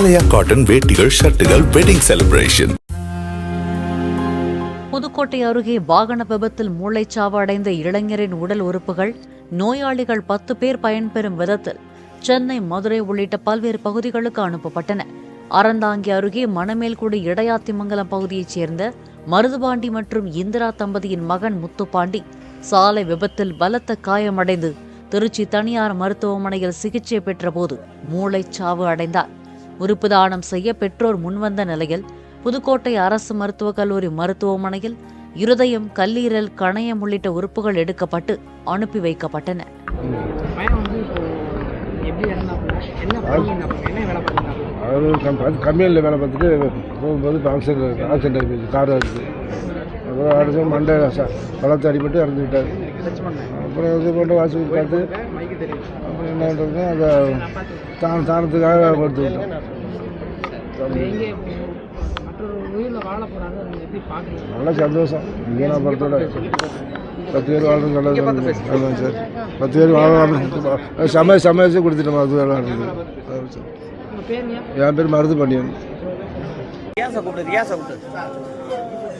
ஆலயா cotton வேட்டிகள் ஷர்ட்டுகள் wedding celebration Pudukkottai அருகே வாகன விபத்தில் மூளைச்சாவு அடைந்த இளைஞரின் உடல் உறுப்புகள் நோயாளிகள் பத்து பேர் பயன்பெறும் விதத்தில் சென்னை மதுரை உள்ளிட்ட பல்வேறு பகுதிகளுக்கு அனுப்பப்பட்டன. அறந்தாங்கி அருகே மணமேல்குடி இடையாத்திமங்கலம் பகுதியைச் சேர்ந்த மருதுபாண்டி மற்றும் இந்திரா தம்பதியின் மகன் முத்துப்பாண்டி சாலை விபத்தில் பலத்த காயமடைந்து திருச்சி தனியார் மருத்துவமனையில் சிகிச்சை பெற்றபோது மூளைச்சாவு அடைந்தார். உறுப்பு தானம் செய்ய பெற்றோர் முன்வந்த நிலையில் புதுக்கோட்டை அரசு மருத்துவக் கல்லூரி மருத்துவமனையில் இருதயம் கல்லீரல் கணையம் உள்ளிட்ட உறுப்புகள் எடுக்கப்பட்டு அனுப்பி வைக்கப்பட்டன. என்ன வேலை பார்த்துட்டு போகும்போது ஆக்சிடென்ட் ஆக்சிடென்ட் ஆகி போச்சு கார் அடிச்சு அப்புறம் அடிச்சு மண்டை பழத்தை அடிபட்டு இறந்து விட்டார் அப்புறம் இது போட்டு வாசி பார்த்து மைக்கு தெரியும். அப்புறம் என்ன பண்ணுறது அதை தான தானத்துக்காக கொடுத்து விட்டோம் வாழ நல்ல சந்தோஷம். இங்கே நான் பொறுத்தோட பத்து பேர் வாழணும் நல்லது ஆமாம் சார். பத்து பேர் வாழணும் சமய சமைச்சு கொடுத்துட்டோம் அது பேருங்க என் பேர் மருது பண்ணியன் ரியாசை கூப்பிட்டு ரியாசை கூப்பிட்டு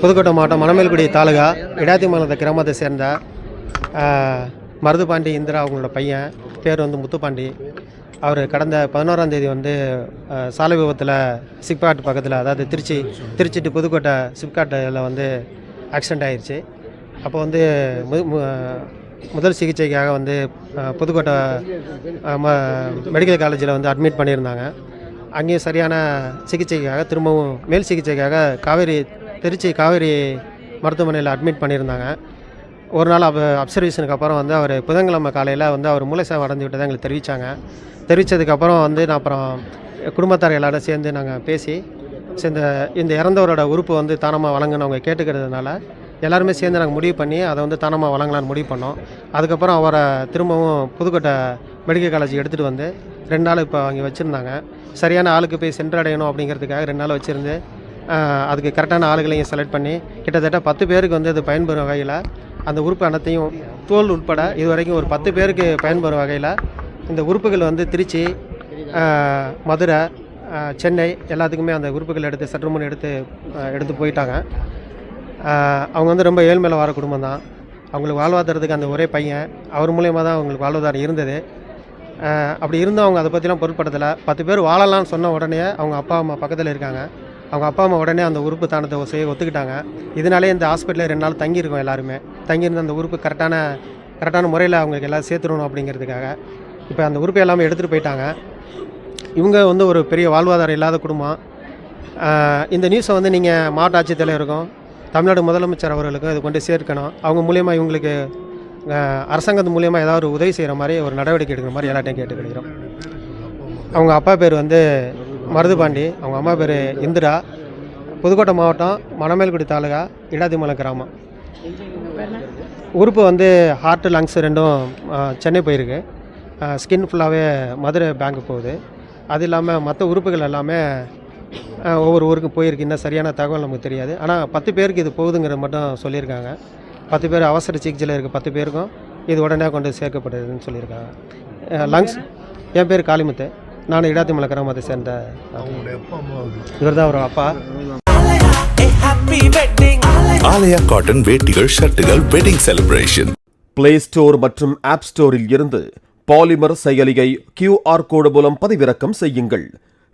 புதுக்கோட்டை மாவட்டம் மணமேல்குடி தாலுகா இடாத்திமங்கலத்தை கிராமத்தை சேர்ந்த மருதுபாண்டி இந்திரா அவங்களோட பையன். பேர் வந்து முத்துப்பாண்டி. அவர் கடந்த பதினோராம் தேதி வந்து சாலை விபத்தில் சிப்காட் பக்கத்தில் அதாவது திருச்சி திருச்சி டு புதுக்கோட்டை சிப்காட்டில் வந்து ஆக்சிடெண்ட் ஆயிடுச்சு அப்போ வந்து மு- மு- முதல் சிகிச்சைக்காக வந்து புதுக்கோட்டை ம மெடிக்கல் காலேஜில் வந்து அட்மிட் பண்ணியிருந்தாங்க. அங்கேயும் சரியான சிகிச்சைக்காக திரும்பவும் மேல் சிகிச்சைக்காக காவேரி திருச்சி காவேரி மருத்துவமனையில் அட்மிட் பண்ணியிருந்தாங்க. ஒரு நாள் அப் அப்சர்வேஷனுக்கு அப்புறம் வந்து அவர் புதன்கிழமை காலையில் வந்து அவர் மூளைசாவு அடைஞ்சு விட்டதை எங்களுக்கு தெரிவித்தாங்க தெரிவித்ததுக்கப்புறம் வந்து நான் அப்புறம் குடும்பத்தார் எல்லாரும் சேர்ந்து நாங்கள் பேசி சேர்ந்த இந்த இறந்தவரோட உறுப்பு வந்து தானமாக வழங்குன்னு அவங்க கேட்டுக்கிறதுனால எல்லாருமே சேர்ந்து நாங்கள் முடிவு பண்ணி அதை வந்து தானமாக வழங்கலான்னு முடிவு பண்ணோம். அதுக்கப்புறம் அவரை திரும்பவும் புதுக்கோட்டை மெடிக்கல் காலேஜ் எடுத்துகிட்டு வந்து ரெண்டு நாள் இப்போ அங்கே வச்சுருந்தாங்க. சரியான ஆளுக்கு போய் சென்றடையணும் அப்படிங்கிறதுக்காக ரெண்டு நாள் வச்சுருந்து அதுக்கு கரெக்டான ஆளுகளையும் செலக்ட் பண்ணி கிட்டத்தட்ட பத்து பேருக்கு வந்து அது பயன்பெறும் வகையில் அந்த உறுப்பு அனைத்தையும் தோல் உட்பட இது வரைக்கும் ஒரு பத்து பேருக்கு பயன்பெறும் வகையில் இந்த உறுப்புகள் வந்து திருச்சி மதுரை சென்னை எல்லாத்துக்குமே அந்த உறுப்புகள் எடுத்து சற்று முன் எடுத்து எடுத்து போயிட்டாங்க. அவங்க வந்து ரொம்ப ஏழ்மையில் வர குடும்பம் தான். அவங்களுக்கு வாழ்வாதாரத்துக்கு அந்த ஒரே பையன். அவர் மூலயமா தான் அவங்களுக்கு வாழ்வாதாரம் இருந்தது. அப்படி இருந்தும் அவங்க அதை பற்றிலாம் பொருட்படுத்தலை. பத்து பேர் வாழலாம்னு சொன்ன உடனே அவங்க அப்பா அம்மா பக்கத்தில் இருக்காங்க. அவங்க அப்பா அம்மா உடனே அந்த உறுப்பு தானத்தை செய்ய ஒத்துக்கிட்டாங்க. இதனாலே இந்த ஹாஸ்பிட்டலில் ரெண்டு நாள் தங்கியிருக்கோம் எல்லாருமே. தங்கியிருந்த அந்த உறுப்பு கரெக்டான கரெக்டான முறையில் அவங்களுக்கு எல்லாம் சேர்த்துடணும் அப்படிங்கிறதுக்காக. இப்போ அந்த உறுப்பை எல்லாமே எடுத்துகிட்டு போயிட்டாங்க. இவங்க வந்து ஒரு பெரிய வாழ்வாதாரம் இல்லாத குடும்பம். இந்த நியூஸை வந்து நீங்கள் மாவட்ட ஆட்சித்தலைவருக்கும் தமிழ்நாடு முதலமைச்சர் அவர்களுக்கும் இது கொண்டு சேர்க்கணும். அவங்க மூலியமாக இவங்களுக்கு அரசாங்கத்து மூலியமாக ஏதாவது ஒரு உதவி செய்கிற மாதிரி ஒரு நடவடிக்கை எடுக்கிற மாதிரி எல்லாத்தையும் கேட்டுக்கிறோம் அவங்க அப்பா பேர் வந்து மருதுபாண்டி அவங்க அம்மா பேர் இந்திரா. புதுக்கோட்டை மாவட்டம் மணமேல்குடி தாலுகா இடாதிமலம் கிராமம். உறுப்பு வந்து ஹார்ட்டு லங்ஸ் ரெண்டும் சென்னை போயிருக்கு. ஸ்கின் ஃபுல்லாகவே மதுரை பேங்க் போகுது. அது இல்லாமல் மற்ற உறுப்புகள் எல்லாமே ஒவ்வொரு ஊருக்கு போயிருக்கு. இன்னும் சரியான தகவல் நமக்கு தெரியாது. ஆனால் பத்து பேருக்கு இது போகுதுங்கிறது மட்டும் சொல்லியிருக்காங்க. பத்து பேர் அவசர சிகிச்சையில் இருக்க பத்து பேருக்கும் இது உடனே கொண்டு சேர்க்கப்படுதுன்னு சொல்லியிருக்காங்க. லங்ஸ் என் பேர் காளிமுத்து. நான் இடாத்திமலை கிராமத்தை சேர்ந்த இவர் தான் அவர். அப்பா. ஆலயா காட்டன் வேட்டிகள் ஷர்ட்டுகள் வெட்டிங் செலிப்ரேஷன் பிளே ஸ்டோர் மற்றும் ஆப் ஸ்டோரில் இருந்து பாலிமர் செயலியை கியூஆர் கோடு மூலம் பதிவிறக்கம் செய்யுங்கள்.